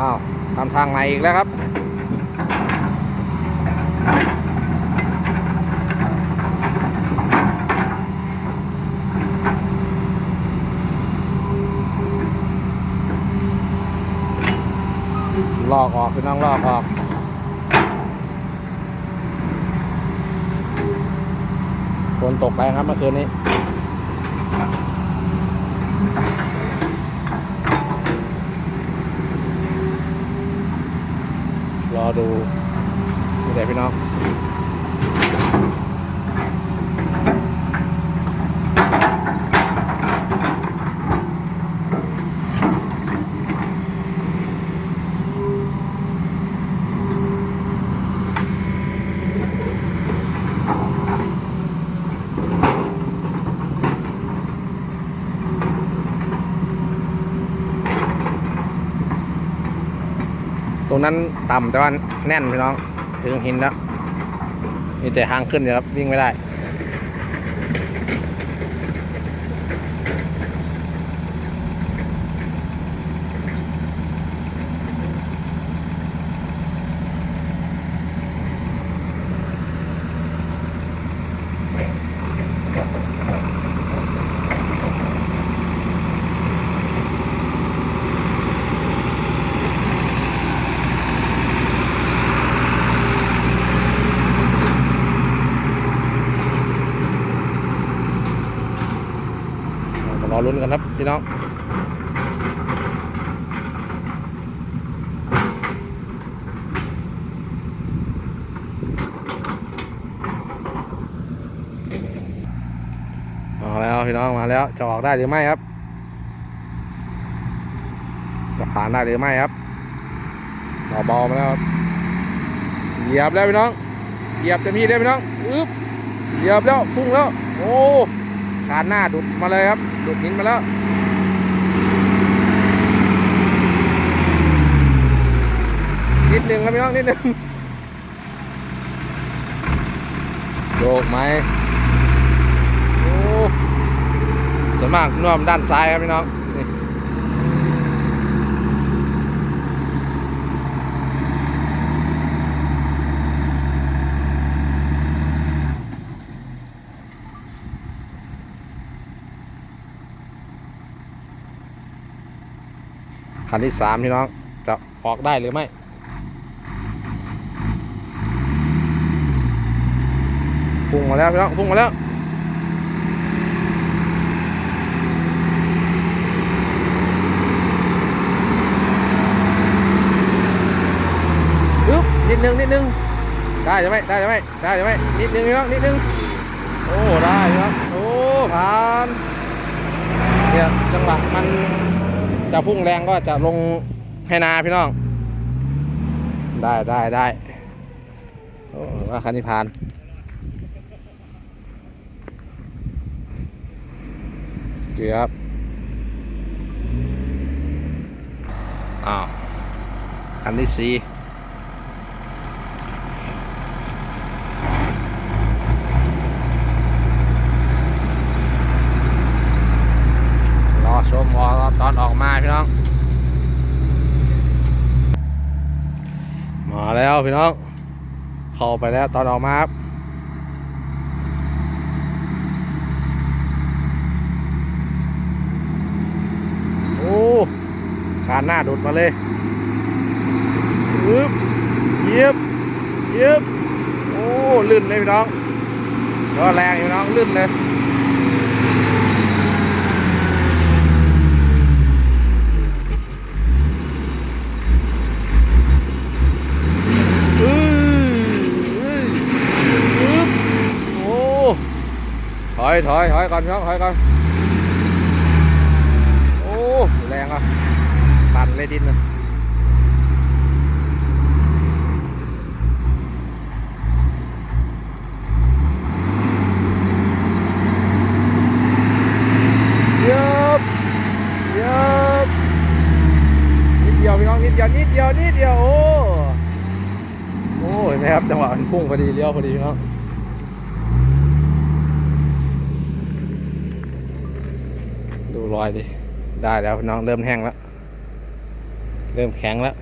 อ้าวทำทางไหนอีกแล้วครับ ลอกออกพี่น้องลอกออกฝนตกแรงครับเมื่อคืนนี้ ดูนี่แหละพี่น้อง ตรงนั้นต่ำแต่ว่าแน่นพี่น้อง ถึงหินแล้วมีแต่ทางขึ้นอยู่ครับวิ่งไม่ได้ ลุ้นกันครับพี่น้องมาแล้วพี่น้องมาแล้วจะออกได้หรือไม่ครับ จะผ่านได้หรือไม่ครับเบาๆมาแล้วครับเหยียบแล้วพี่น้องเหยียบเต็มที่ได้พี่น้องอึ๊บเหยียบแล้วพุ่งแล้วโอ้ คานหน้าดุดมาเลยครับ ดุดหินมาแล้วนิดหนึ่งครับพี่น้องนิดหนึ่งโยกไหมโอ้ส่วนมากน่วมด้านซ้ายครับพี่น้องนี่ คันที่สามพี่น้องจะออกได้หรือไม่พุ่งมาแล้วพี่น้องพุ่งมาแล้วอึ๊บนิดนึงนิดนึงได้หรือไม่ได้หรือไม่ได้หรือไม่นิดนึงพี่น้องนิดนึงโอ้ได้พี่น้องโอ้ผ่านเนี่ยจังหวะมัน จะพุ่งแรงก็จะลงให้นาพี่น้อง ได้ได้ได้ว่าคันนี้ผ่านเกือบอ้าวคันที่สี่รอชมออกตอนออกมาพี่น้อง มาแล้ว พี่น้อง เข้าไปแล้วตอนออกมาครับโอ้การหน้าดุดมาเลยยึบยึบยึบโอ้ลื่นเลยพี่น้องก็แรงอยู่น้องลื่นเลย อื้ออื้ออึ๊บโอ้ ถ อยถอยถอยก่อนพี่น้องถอยก่อนโอ้แรงอะตันเลยดินนะเยียบเยียบนิดเดียวพี่น้องนิดเดียวนิดเดียวนิดเดียวโอ้โอ้เห็นไหมครับจังหวะมันพุ่งพอดีเลี้ยวพอดีพี่น้อ ดูรอยดิ ได้แล้วน้องเริ่มแห้งแล้ว เริ่มแข็งแล้ว